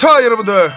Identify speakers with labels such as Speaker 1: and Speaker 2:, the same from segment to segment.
Speaker 1: 자 여러분들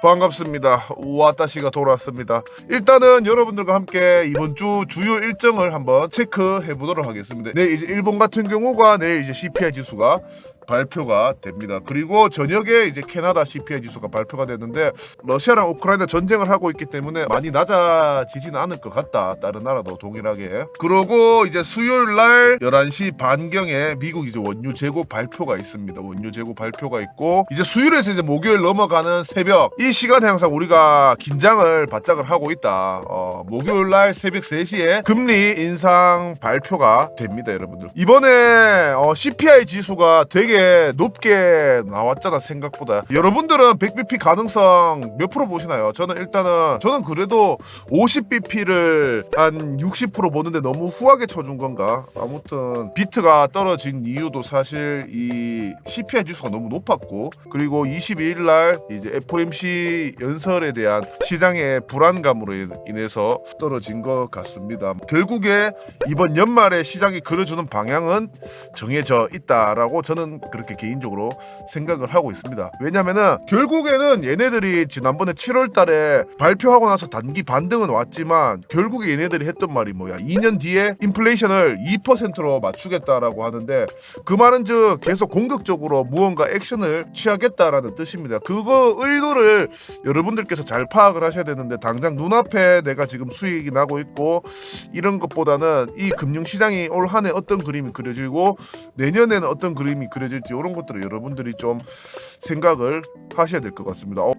Speaker 1: 반갑습니다. 우아따시가 돌아왔습니다. 일단은 여러분들과 함께 이번 주 주요 일정을 한번 체크해 보도록 하겠습니다. 네 이제 일본 같은 경우가 내일 이제 CPI 지수가 발표가 됩니다. 그리고 저녁에 이제 캐나다 CPI 지수가 발표가 되는데 러시아랑 우크라이나 전쟁을 하고 있기 때문에 많이 낮아지지는 않을 것 같다. 다른 나라도 동일하게. 그러고 이제 수요일 날 11시 반경에 미국 이제 원유 재고 발표가 있습니다. 원유 재고 발표가 있고 이제 수요일에서 이제 목요일 넘어가는 새벽. 이 시간에 항상 우리가 긴장을 바짝을 하고 있다. 어, 목요일 날 새벽 3시에 금리 인상 발표가 됩니다 여러분들 이번에 어, CPI 지수가 되게 높게 나왔잖아 생각보다 여러분들은 100bp 가능성 몇 프로 보시나요? 저는 일단은 저는 그래도 50bp를 한 60% 보는데 너무 후하게 쳐준 건가? 아무튼 비트가 떨어진 이유도 사실 이 CPI 지수가 너무 높았고 그리고 22일 날 이제 FOMC 연설에 대한 시장의 불안감으로 인해서 떨어진 것 같습니다. 결국에 이번 연말에 시장이 그려주는 방향은 정해져 있다라고 저는 그렇게 개인적으로 생각을 하고 있습니다. 왜냐면은 결국에는 얘네들이 지난번에 7월 달에 발표하고 나서 단기 반등은 왔지만 결국에 얘네들이 했던 말이 뭐야? 2년 뒤에 인플레이션을 2%로 맞추겠다라고 하는데 그 말은 즉 계속 공격적으로 무언가 액션을 취하겠다라는 뜻입니다. 그거 의도를 여러분들께서 잘 파악을 하셔야 되는데 당장 눈앞에 내가 지금 수익이 나고 있고 이런 것보다는 이 금융시장이 올 한 해 어떤 그림이 그려지고 내년에는 어떤 그림이 그려질지 이런 것들을 여러분들이 좀 생각을 하셔야 될 것 같습니다. 어,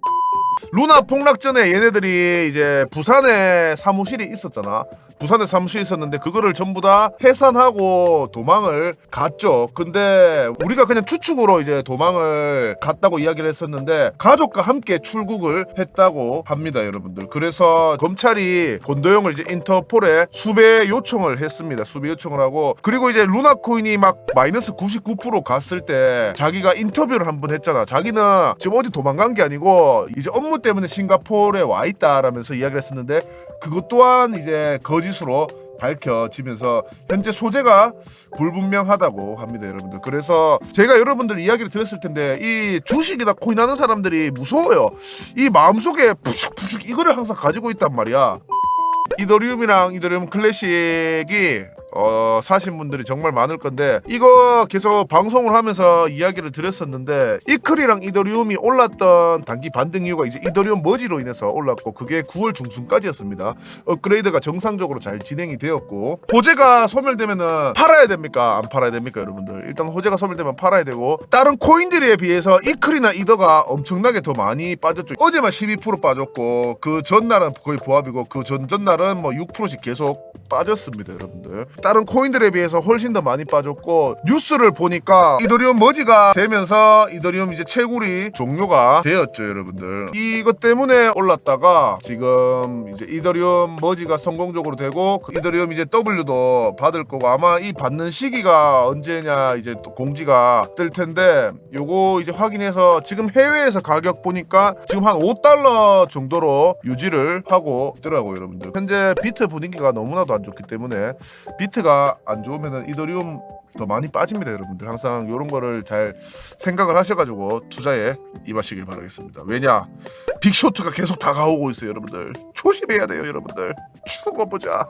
Speaker 1: 루나 폭락 전에 얘네들이 이제 부산에 사무실이 있었잖아. 부산에 사무실이 있었는데 그거를 전부 다 해산하고 도망을 갔죠. 근데 우리가 그냥 추측으로 이제 도망을 갔다고 이야기를 했었는데 가족과 함께 출국을 했다고 합니다, 여러분들. 그래서 검찰이 권도영을 이제 인터폴에 수배 요청을 했습니다. 수배 요청을 하고 그리고 이제 루나 코인이 막 마이너스 99% 갔을 때 자기가 인터뷰를 한 번 했잖아. 자기는 지금 어디 도망간 게 아니고 이제 업무 때문에 싱가포르에 와 있다라면서 이야기를 했었는데 그것 또한 이제 거짓 으로 밝혀지면서 현재 소재가 불분명하다고 합니다, 여러분들. 그래서 제가 여러분들 이야기를 들었을 텐데 이 주식이나 코인 하는 사람들이 무서워요. 이 마음속에 푸슉푸슉 이거를 항상 가지고 있단 말이야. 이더리움이랑 이더리움 클래식이 어, 사신 분들이 정말 많을 건데 이거 계속 방송을 하면서 이야기를 드렸었는데 이클이랑 이더리움이 올랐던 단기 반등 이유가 이제 이더리움 머지로 인해서 올랐고 그게 9월 중순까지였습니다. 업그레이드가 정상적으로 잘 진행이 되었고 호재가 소멸되면은 팔아야 됩니까? 안 팔아야 됩니까, 여러분들? 일단 호재가 소멸되면 팔아야 되고 다른 코인들에 비해서 이클이나 이더가 엄청나게 더 많이 빠졌죠. 어제만 12% 빠졌고 그 전날은 거의 보합이고 그 전 전날은 뭐 6%씩 계속 빠졌습니다, 여러분들. 다른 코인들에 비해서 훨씬 더 많이 빠졌고 뉴스를 보니까 이더리움 머지가 되면서 이더리움 이제 채굴이 종료가 되었죠, 여러분들. 이것 때문에 올랐다가 지금 이제 이더리움 머지가 성공적으로 되고 그 이더리움 이제 W도 받을 거고 아마 이 받는 시기가 언제냐 이제 또 공지가 뜰 텐데 요거 이제 확인해서 지금 해외에서 가격 보니까 지금 한 5달러 정도로 유지를 하고 있더라고요, 여러분들. 현재 비트 분위기가 너무나도 안 좋기 때문에 비트가 안 좋으면은 이더리움 더 많이 빠집니다, 여러분들. 항상 이런 거를 잘 생각을 하셔가지고 투자에 임하시길 바라겠습니다. 왜냐, 빅쇼트가 계속 다가오고 있어요, 여러분들. 조심해야 돼요, 여러분들. 죽어보자.